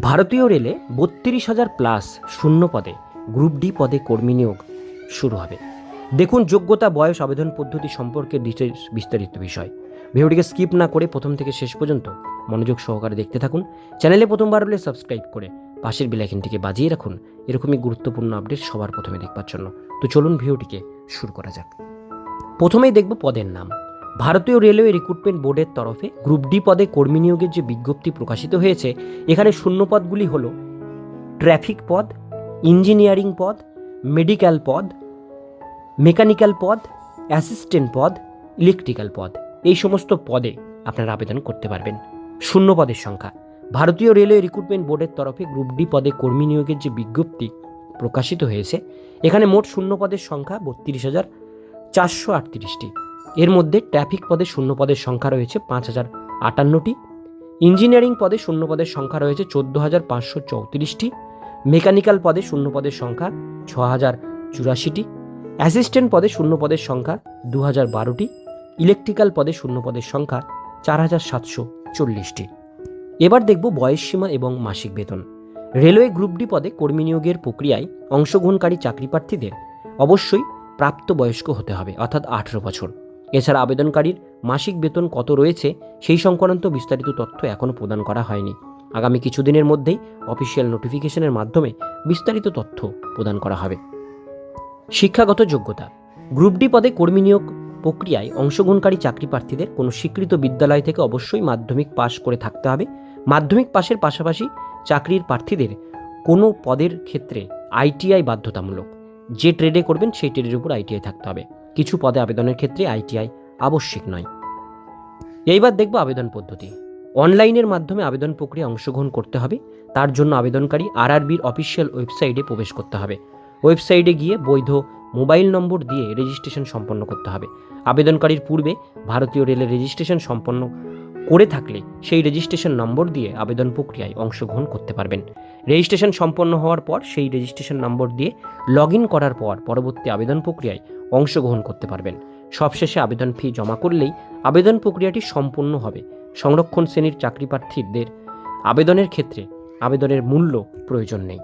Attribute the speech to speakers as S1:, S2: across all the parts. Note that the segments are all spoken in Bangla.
S1: ভারতীয় রেলে বত্রিশ হাজার প্লাস শূন্য পদে গ্রুপ ডি পদে কর্মী নিয়োগ শুরু হবে। দেখুন যোগ্যতা, বয়স, আবেদন পদ্ধতি সম্পর্কে ডিটেলস বিস্তারিত বিষয়। ভিডিওটিকে স্কিপ না করে প্রথম থেকে শেষ পর্যন্ত মনোযোগ সহকারে দেখতে থাকুন। চ্যানেলে প্রথমবার হলে সাবস্ক্রাইব করে পাশের বেলাইকনটিকে বাজিয়ে রাখুন। এরকমই গুরুত্বপূর্ণ আপডেট সবার প্রথমে দেখবার জন্য। তো চলুন ভিডিওটিকে শুরু করা যাক। প্রথমেই দেখব পদের নাম। ভারতীয় রেলওয়ে রিক্রুটমেন্ট বোর্ডের তরফে গ্রুপ ডি পদে কর্মী নিয়োগের যে বিজ্ঞপ্তি প্রকাশিত হয়েছে, এখানে শূন্য পদগুলি হল ট্রাফিক পদ, ইঞ্জিনিয়ারিং পদ মেডিকেল পদ, মেকানিক্যাল পদ, অ্যাসিস্ট্যান্ট পদ, ইলেকট্রিক্যাল পদ। এই সমস্ত পদে আপনারা আবেদন করতে পারবেন। শূন্য পদের সংখ্যা। ভারতীয় রেলওয়ে রিক্রুটমেন্ট বোর্ডের তরফে গ্রুপ ডি পদে কর্মী নিয়োগের যে বিজ্ঞপ্তি প্রকাশিত হয়েছে, এখানে মোট শূন্য পদের সংখ্যা বত্রিশ হাজার চারশো আটত্রিশটি। এর মধ্যে ট্রাফিক পদে শূন্য পদের সংখ্যা রয়েছে পাঁচ হাজার আটান্নটি, ইঞ্জিনিয়ারিং পদে শূন্য পদের সংখ্যা রয়েছে চোদ্দ হাজার পাঁচশো চৌত্রিশটি, মেকানিক্যাল পদে শূন্য পদের সংখ্যা ছ হাজার চুরাশিটি, অ্যাসিস্ট্যান্ট পদে শূন্য পদের সংখ্যা দু হাজার বারোটি, ইলেকট্রিক্যাল পদে শূন্য পদের সংখ্যা চার হাজার সাতশো চল্লিশটি। এবার দেখব বয়সসীমা এবং মাসিক বেতন। রেলওয়ে গ্রুপ ডি পদে কর্মী নিয়োগের প্রক্রিয়ায় অংশগ্রহণকারী চাকরি প্রার্থীদের অবশ্যই প্রাপ্তবয়স্ক হতে হবে, অর্থাৎ আঠেরো বছর। এছাড়া আবেদনকারীর মাসিক বেতন কত রয়েছে সেই সংক্রান্ত বিস্তারিত তথ্য এখনও প্রদান করা হয়নি। আগামী কিছুদিনের মধ্যেই অফিসিয়াল নোটিফিকেশনের মাধ্যমে বিস্তারিত তথ্য প্রদান করা হবে। শিক্ষাগত যোগ্যতা। গ্রুপ ডি পদে কর্মী নিয়োগ প্রক্রিয়ায় অংশগ্রহণকারী চাকরি প্রার্থীদের কোনো স্বীকৃত বিদ্যালয় থেকে অবশ্যই মাধ্যমিক পাশ করে থাকতে হবে। মাধ্যমিক পাশের পাশাপাশি চাকরির প্রার্থীদের কোনো পদের ক্ষেত্রে আইটিআই বাধ্যতামূলক। যে ট্রেডে করবেন সেই ট্রেডের উপর আইটিআই থাকতে হবে। কিছু পদে আবেদনের ক্ষেত্রে আইটিআই আবশ্যিক নয়। এইবার দেখব আবেদন পদ্ধতি। অনলাইনের মাধ্যমে আবেদন প্রক্রিয়া অংশগ্রহণ করতে হবে। তার জন্য আবেদনকারী আরআরবির অফিসিয়াল ওয়েবসাইটে প্রবেশ করতে হবে। ওয়েবসাইটে গিয়ে বৈধ মোবাইল নম্বর দিয়ে রেজিস্ট্রেশন সম্পন্ন করতে হবে। আবেদনকারীর পূর্বে ভারতীয় রেলের রেজিস্ট্রেশন সম্পন্ন করে থাকলে সেই রেজিস্ট্রেশন নম্বর দিয়ে আবেদন প্রক্রিয়ায় অংশগ্রহণ করতে পারবেন। রেজিস্ট্রেশন সম্পন্ন হওয়ার পর সেই রেজিস্ট্রেশন নম্বর দিয়ে লগ ইন করার পর পরবর্তী আবেদন প্রক্রিয়ায় অংশগ্রহণ করতে পারবেন। সবশেষে আবেদন ফি জমা করলেই আবেদন প্রক্রিয়াটি সম্পূর্ণ হবে। সংরক্ষণ শ্রেণির চাকরি প্রার্থীদের আবেদনের ক্ষেত্রে আবেদনের মূল্য প্রয়োজন নেই।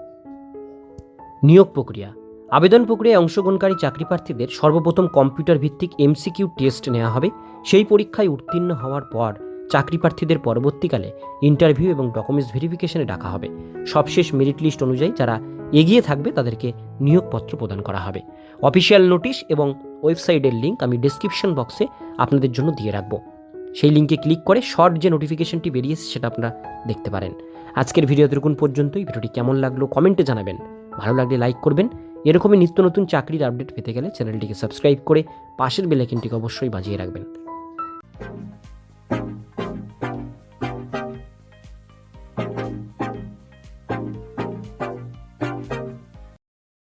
S1: নিয়োগ প্রক্রিয়া। আবেদন প্রক্রিয়ায় অংশগ্রহণকারী চাকরি প্রার্থীদের সর্বপ্রথম কম্পিউটার ভিত্তিক এমসিকিউ টেস্ট নেওয়া হবে। সেই পরীক্ষায় উত্তীর্ণ হওয়ার পর চাকরি প্রার্থীদের পরবর্তীকালে ইন্টারভিউ এবং ডকুমেন্টস ভেরিফিকেশনে ডাকা হবে। সবশেষ মেরিট লিস্ট অনুযায়ী যারা এগিয়ে থাকবে, তাদেরকে নিয়োগপত্র প্রদান করা হবে। অফিসিয়াল নোটিশ এবং ওয়েবসাইটের লিঙ্ক আমি ডিসক্রিপশন বক্সে আপনাদের জন্য দিয়ে রাখব। সেই লিঙ্কে ক্লিক করে শর্ট যে নোটিফিকেশনটি বেরিয়েছে, সেটা আপনারা দেখতে পারেন। আজকের ভিডিও এতটুকুন পর্যন্তই। ভিডিওটি কেমন লাগল কমেন্টে জানাবেন। ভালো লাগলে লাইক করবেন। এরকমই নিত্য নতুন চাকরির আপডেট পেতে গেলে চ্যানেলটিকে সাবস্ক্রাইব করে পাশের বেলাইকনটিকে অবশ্যই বাজিয়ে রাখবেন।